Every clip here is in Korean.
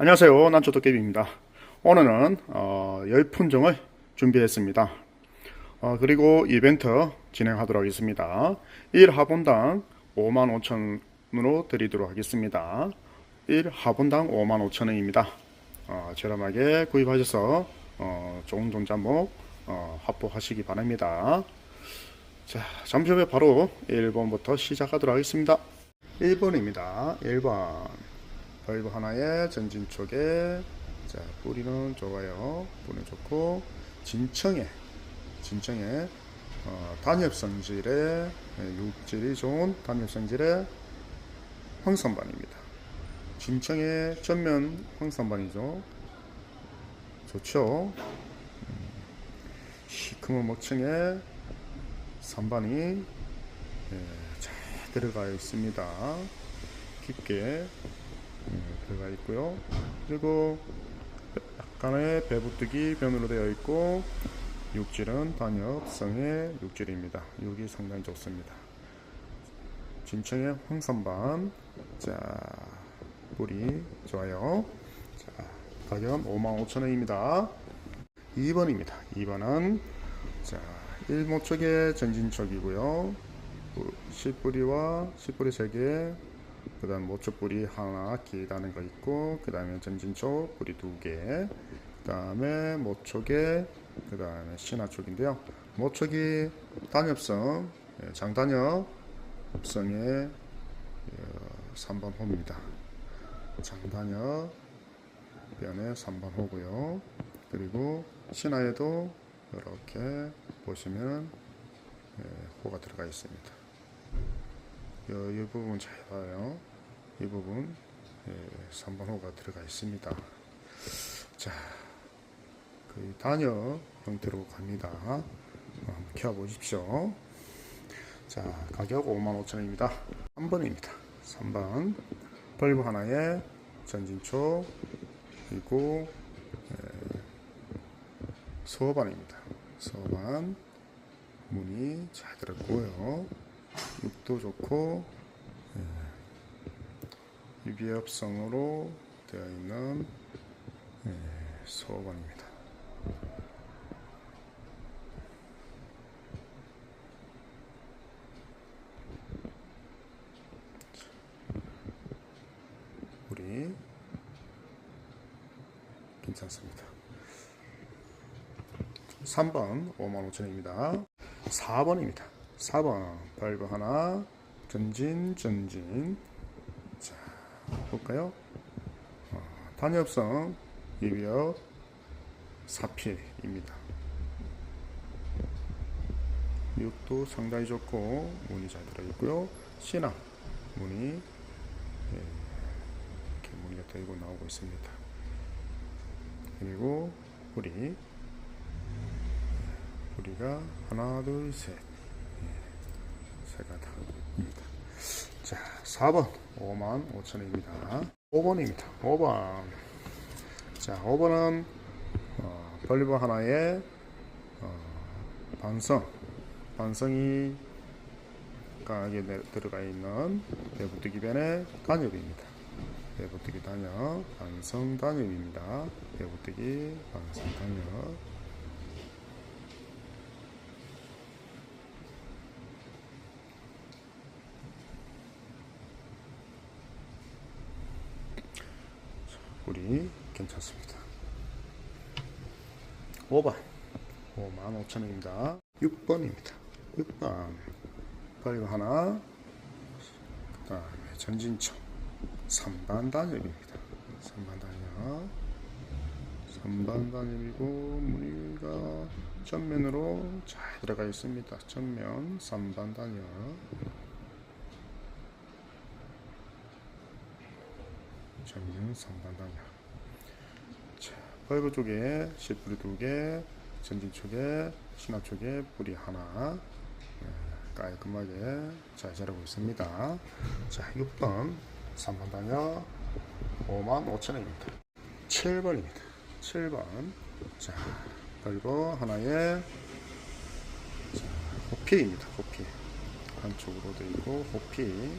안녕하세요. 난초도깨비입니다. 오늘은 어, 열품종을 준비했습니다. 어, 그리고 이벤트 진행하도록 하겠습니다. 1화분당 55,000원으로 드리도록 하겠습니다. 1화분당 55,000원입니다. 어, 저렴하게 구입하셔서 어, 좋은 종자목 어, 확보하시기 바랍니다. 자, 잠시 후에 바로 1번부터 시작하도록 하겠습니다. 1번입니다. 1번. 벌브 하나에 전진 쪽에 자 뿌리는 좋아요. 뿌리 좋고 진청에 진청에 어, 단엽 성질의 예, 육질이 좋은 단엽 성질의 황산반입니다. 진청의 전면 황산반이죠. 좋죠. 음, 시커먼 목청에 산반이 예, 잘 들어가 있습니다. 깊게 음, 들어가 있고요. 그리고 약간의 배부뜨기 변으로 되어 있고 육질은 단엽성의 육질입니다. 육이 상당히 좋습니다. 진청의 황산반 자 뿌리 좋아요. 자 가격은 55,000원입니다. 2번입니다. 2번은 자 일모 쪽에 전진 쪽이고요. 씨뿌리와 씨뿌리 3개 그 다음 모초 뿌리 하나 길다는 거 있고 그 다음에 전진초 뿌리 두개그 다음에 모촉에 그 다음에 신화 쪽인데요. 모촉이 단엽성 예, 장단엽성의 3번 호입니다. 장단엽 변의 3번 호고요. 그리고 신화에도 이렇게 보시면 예, 호가 들어가 있습니다. 이, 이 부분 잘 봐요. 이 부분 예, 3번 호가 들어가 있습니다. 자, 그 단여 형태로 갑니다. 어, 한번 켜 보십시오. 자, 가격 55,000원입니다. 3번입니다. 3번 벌브 하나에 전진초 그리고 예, 소반입니다. 소반 문이 잘 들었고요. 육도 좋고 예, 유비합성으로 되어 있는 예, 소원입니다. 우리 괜찮습니다. 3번 55,000원입니다. 4번입니다. 4번 발브 하나 전진 전진 자 볼까요? 어, 단엽성 이비역 사필입니다. 육도 상당히 좋고 문이 잘 들어있고요. 신화 문이 예, 이렇게 무늬가 되고 나오고 있습니다. 그리고 뿌리. 뿌리가 하나 둘셋. 세가닥입니다. 자, 4번 5만 5천원입니다. 5번입니다. 5번. 자, 5번은 어, 벌리버 하나에 어, 반성, 반성이 강하게 내, 들어가 있는 배부뜨기 변의 단엽입니다. 배부뜨기 단엽, 반성 단엽입니다. 배부뜨기 반성 단엽. 우리 괜찮습니다. 5번 5만 5천원입니다. 6번입니다. 6번 벌거 하나 그 다음에 전진청 3반 단엽입니다. 3반 단엽 3반 단엽이고 무늬가 전면으로 잘 들어가 있습니다. 전면 3반 단엽 전면 3반 단열 자, 벌브 쪽에 씨뿌리 두개 전진 쪽에 신화 쪽에 뿌리 하나 예, 깔끔하게 잘 자라고 있습니다. 자 6번. 3번 단열 5만 5천원입니다 7번입니다. 7번. 자 벌브 하나에 자, 호피입니다. 호피. 한쪽으로 되어 있고 호피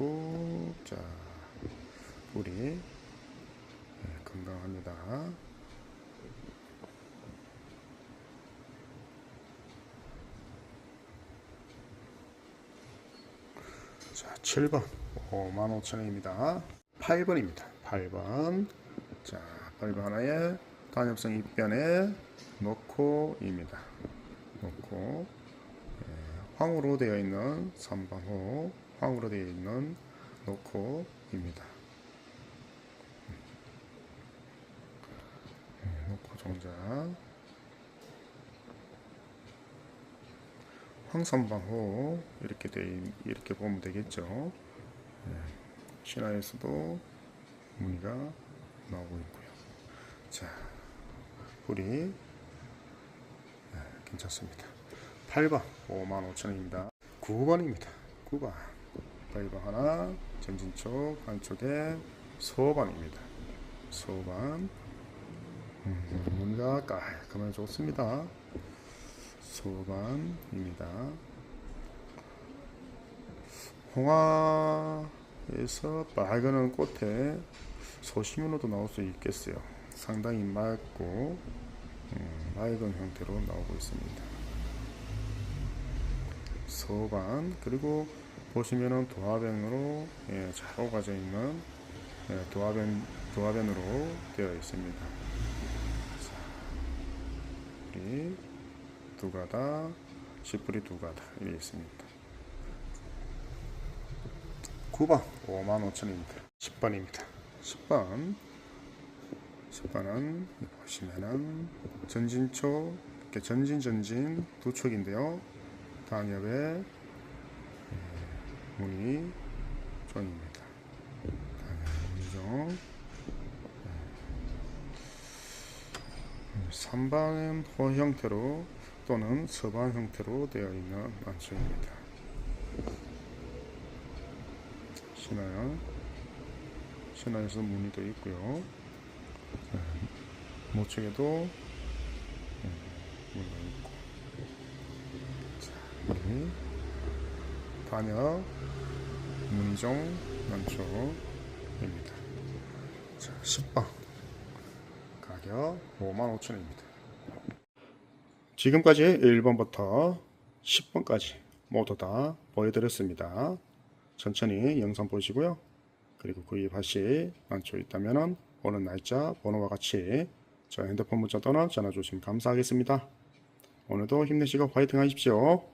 피고 자 우리 네, 건강합니다. 자, 7번 55,000원입니다. 8번입니다. 8번. 자, 8번 하나에 단엽성 입변에 놓고입니다. 놓고 예, 황으로 되어 있는 3번 호 황으로 되어 있는 놓고입니다. 예, 놓고 종자 황선방호 이렇게 돼 있- 이렇게 보면 되겠죠. 예, 신화에서도 무늬가 나오고 있고요. 자, 우리 예, 괜찮습니다. 8번 55,000원입니다. 9번입니다. 9번 8번 하나 전진 쪽 한쪽에 소반입니다. 소반 음, 무늬가 깔끔하게 좋습니다. 소반입니다. 홍화에서 빨간 꽃에 소심으로도 나올 수 있겠어요. 상당히 맑고 음, 맑은 형태로 나오고 있습니다. 소반 그리고 보시면은 도화변으로 예, 잘 오가져 있는 예, 도화변 도화변으로 되어 있습니다. 자, 우리 두 가다, 시뿌리 두 가다 이렇게 있습니다. 9번 55,000원입니다. 10번입니다. 10번 10번은 보시면은 전진촉 이렇게 전진 전진 두 촉인데요. 예, 무늬 존입니다. 단엽 무늬종 3반 호 형태로 또는 서반 형태로 되어 있는 안쪽입니다. 신화요. 신화에서 무늬도 있고요. 네, 모측에도 네, 무늬가 있고. 자, 우리 단역 무늬종 난초입니다. 자, 10번 가격 55,000원입니다. 지금까지 1번부터 10번까지 모두 다 보여드렸습니다. 천천히 영상 보시고요. 그리고 구입하실 안초 있다면 오늘 날짜 번호와 같이 저 핸드폰 문자 또는 전화 주시면 감사하겠습니다. 오늘도 힘내시고 화이팅 하십시오.